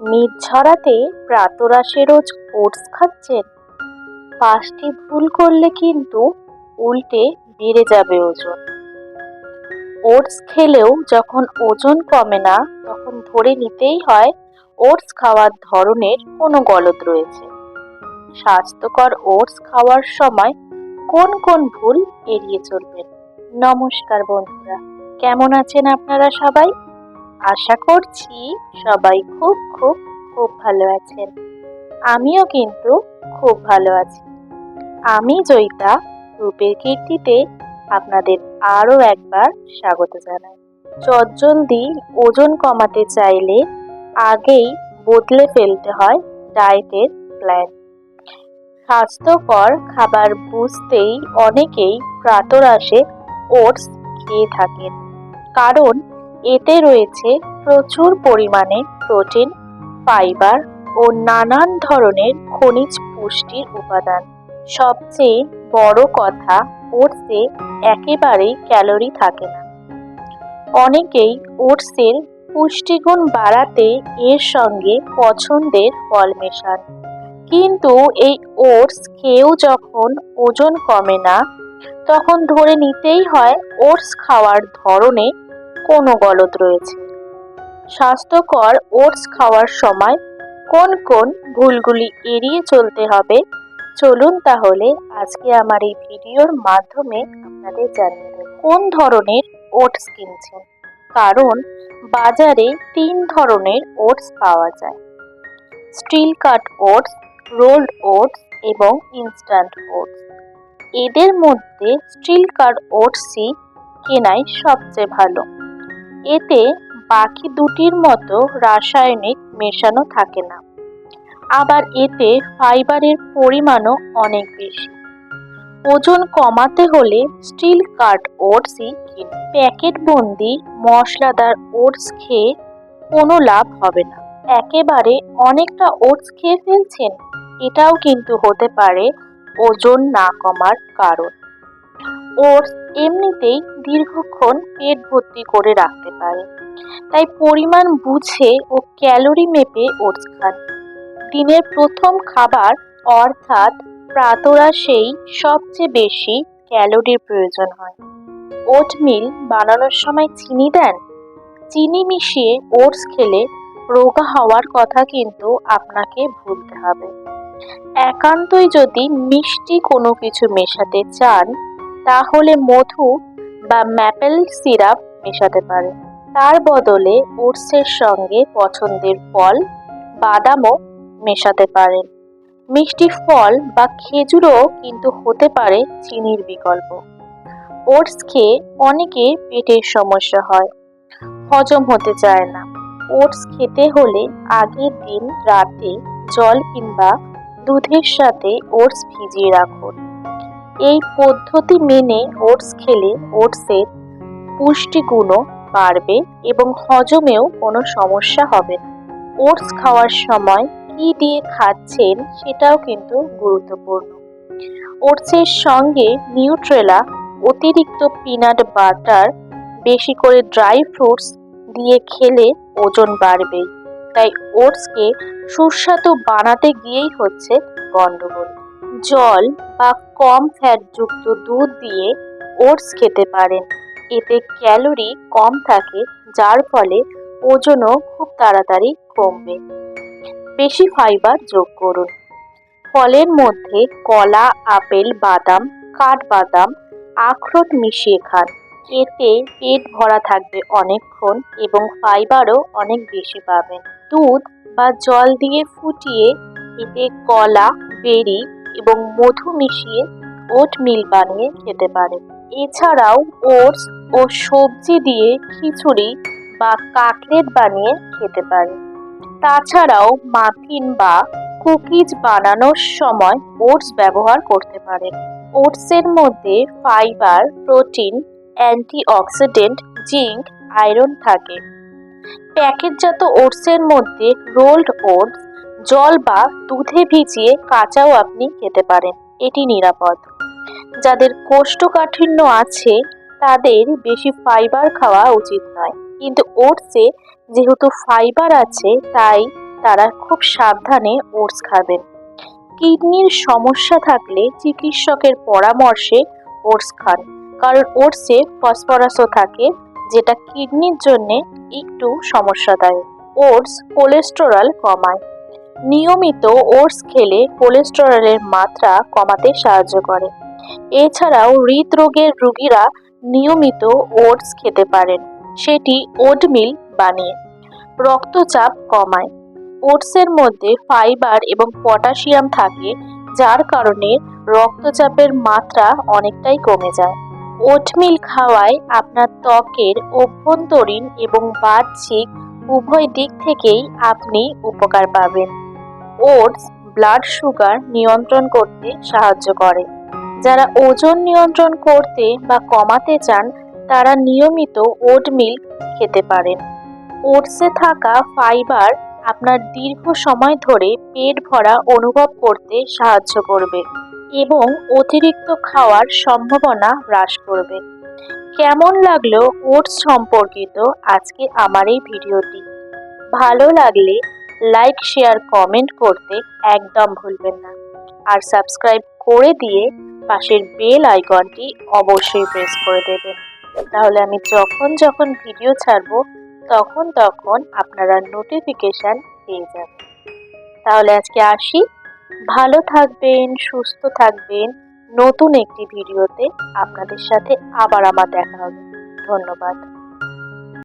মেদ ঝরাতে প্রাতরাশে রোজ ওটস খাচ্ছেন। পাঁচটি ভুল করলে কিন্তু উল্টে বেড়ে যাবে ওজন। ওটস খেলেও যখন ওজন কমে না, তখন ধরে নিতেই হয় ওটস খাওয়ার ধরনের কোনো গলদ রয়েছে। স্বাস্থ্যকর ওটস খাওয়ার সময় কোন কোন ভুল এড়িয়ে চলবেন? নমস্কার বন্ধুরা, কেমন আছেন আপনারা সবাই? আশা করছি সবাই খুব খুব খুব ভালো আছেন। আমিও কিন্তু খুব ভালো আছি। আমি জয়িতা, রূপের কীর্তিতে আপনাদের আরও একবার স্বাগত জানাই। চটজলদি ওজন কমাতে চাইলে আগেই বদলে ফেলতে হয় ডায়েটের প্ল্যান। স্বাস্থ্যকর খাবার বুঝতেই অনেকেই প্রাতরাশে ওটস খেয়ে থাকেন। কারণ এতে রয়েছে প্রচুর পরিমাণে প্রোটিন, ফাইবার ও নানান ধরনের খনিজ পুষ্টির উপাদান। সবচেয়ে বড় কথা ওটসে একেবারেই ক্যালোরি থাকে না। অনেকেই ওটসের পুষ্টিগুণ বাড়াতে এর সঙ্গে পছন্দের ফল মেশান। কিন্তু এই ওটস খেয়েও যখন ওজন কমে না, তখন ধরে নিতেই হয় ওটস খাওয়ার ধরনে কোনো গলদ রয়েছে? স্বাস্থ্যকর ওটস খাওয়ার সময় কোন কোন ভুলগুলি এড়িয়ে চলতে হবে? চলুন তাহলে আজকে আমার এই ভিডিওর মাধ্যমে আপনাদের জানিয়ে কোন ধরনের ওটস কিনছেন। কারণ বাজারে তিন ধরনের ওটস পাওয়া যায়। Steel cut oats, rolled oats এবং ইনস্ট্যান্ট ওটস। এদের মধ্যে স্টিল কাট ওটসই কেনাই সবচেয়ে ভালো। এতে বাকি দুটির মতো রাসায়নিক মেশানো থাকে না। আবার এতে ফাইবারের পরিমাণও অনেক বেশি। ওজন কমাতে হলে স্টিল কাট ওটসই কিন। প্যাকেট বন্দি মশলাদার ওটস খেয়ে কোনো লাভ হবে না। একেবারে অনেকটা ওটস খেয়ে ফেলছেন? এটাও কিন্তু হতে পারে ওজন না কমার কারণ। ওটস এমনিতেই দীর্ঘক্ষণ পেট ভর্তি করে রাখতে পারে। তাই পরিমাণ বুঝে ও ক্যালোরি মেপে ওটস খান। দিনের প্রথম খাবার অর্থাৎ প্রাতরাশেই সবচেয়ে বেশি ক্যালোরির প্রয়োজন হয়। ওটমিল বানানোর সময় চিনি দেন? চিনি মিশিয়ে ওটস খেলে রোগা হওয়ার কথা কিন্তু আপনাকে ভুলতে হবে। একান্তই যদি মিষ্টি কোনো কিছু মেশাতে চান তাহলে মধু বা ম্যাপেল সিরাপ মেশাতে পারেন তার বদলে ওটসের সঙ্গে পছন্দের ফল বাদামও মেশাতে পারেন মিষ্টি ফল বা খেজুরও কিন্তু হতে পারে চিনির বিকল্প। ওটস খেয়ে অনেকে পেটের সমস্যা হয়। হজম হতে চায় না। ওটস খেতে হলে আগের দিন রাতে জল কিংবা দুধের সাথে ওটস ভিজিয়ে রাখুন। এই পদ্ধতি মেনে ওটস খেলে ওটসের পুষ্টিগুণও বাড়বে এবং হজমেও কোনো সমস্যা হবে না। ওটস খাওয়ার সময় কি দিয়ে খাচ্ছেন সেটাও কিন্তু গুরুত্বপূর্ণ। ওটসের সঙ্গে নিউট্রেলা, অতিরিক্ত পিনাট বাটার, বেশি করে ড্রাই ফ্রুটস দিয়ে খেলে ওজন বাড়বে তাই ওটসকে সুস্বাদু বানাতে গিয়েই হচ্ছে গন্ডগোল জল বা কম ফ্যাটযুক্ত দুধ দিয়ে ওটস খেতে পারেন। এতে ক্যালোরি কম থাকে, যার ফলে ওজনও খুব তাড়াতাড়ি কমবে। বেশি ফাইবার যোগ করুন। ফলের মধ্যে কলা, আপেল, বাদাম, কাঠবাদাম, আখরোট মিশিয়ে খান। এতে পেট ভরা থাকবে অনেকক্ষণ এবং ফাইবারও অনেক বেশি পাবেন। দুধ বা জল দিয়ে ফুটিয়ে এতে কলা, বেরি এবং মধু মিশিয়ে ওট মিল বানিয়ে খেতে পারেন এছাড়াও ওটস ও সবজি দিয়ে খিচুড়ি বা কাটলেট বানিয়ে খেতে পারেন তাছাড়াও মাফিন বা কুকিজ বানানোর সময় ওটস ব্যবহার করতে পারেন ওটসের মধ্যে fibre, protein, antioxidant, zinc, iron থাকে। প্যাকেটজাত ওটসের মধ্যে রোল্ড ওটস জল বা দুধে ভিজিয়ে কাঁচাও আপনি খেতে পারেন। এটি নিরাপদ। যাদের কোষ্ঠকাঠিন্য আছে, তাদের বেশি ফাইবার খাওয়া উচিত নয়। কিন্তু ওটসে যেহেতু ফাইবার আছে, তাই তারা খুব সাবধানে ওটস খাবেন। কিডনির সমস্যা থাকলে চিকিৎসকের পরামর্শে ওটস খান। কারণ ওটসে ফসফরাসও থাকে, যেটা কিডনির জন্যে একটু সমস্যাদায়ক। ওটস কোলেস্টেরল কমায়। নিয়মিত ওটস খেলে কোলেস্টেরলের মাত্রা কমাতে সাহায্য করে। এছাড়াও হৃদরোগের রোগীরা নিয়মিত ওটস খেতে পারেন। সেটি ওটমিল বানিয়ে রক্তচাপ কমায়। ওটসের মধ্যে ফাইবার এবং পটাশিয়াম থাকে, যার কারণে রক্তচাপের মাত্রা অনেকটাই কমে যায়। ওটমিল খাওয়ায় আপনার ত্বকের অভ্যন্তরীণ এবং বাহ্যিক উভয় দিক থেকেই আপনি উপকার পাবেন। ওটস ব্লাড সুগার নিয়ন্ত্রণ করতে সাহায্য করে। যারা ওজন নিয়ন্ত্রণ করতে বা কমাতে চান, তারা নিয়মিত ওটমিল খেতে পারেন। ওটসে থাকা ফাইবার আপনার দীর্ঘ সময় ধরে পেট ভরা অনুভব করতে সাহায্য করবে এবং অতিরিক্ত খাওয়ার সম্ভাবনা হ্রাস করবে। কেমন লাগল ওটস সম্পর্কিত আজকে আমার এই ভিডিওটি? ভালো লাগলে লাইক শেয়ার কমেন্ট করতে একদম ভুলবেন না। আর সাবস্ক্রাইব করে দিয়ে পাশের বেল আইকনটি অবশ্যই প্রেস করে দেবেন। তাহলে আমি যখন যখন ভিডিও ছাড়বো, তখন তখন আপনারা নোটিফিকেশান পেয়ে যাবেন। তাহলে আজকে আসি। ভালো থাকবেন, সুস্থ থাকবেন। নতুন একটি ভিডিওতে আপনাদের সাথে আবার আমার দেখা হবে। ধন্যবাদ।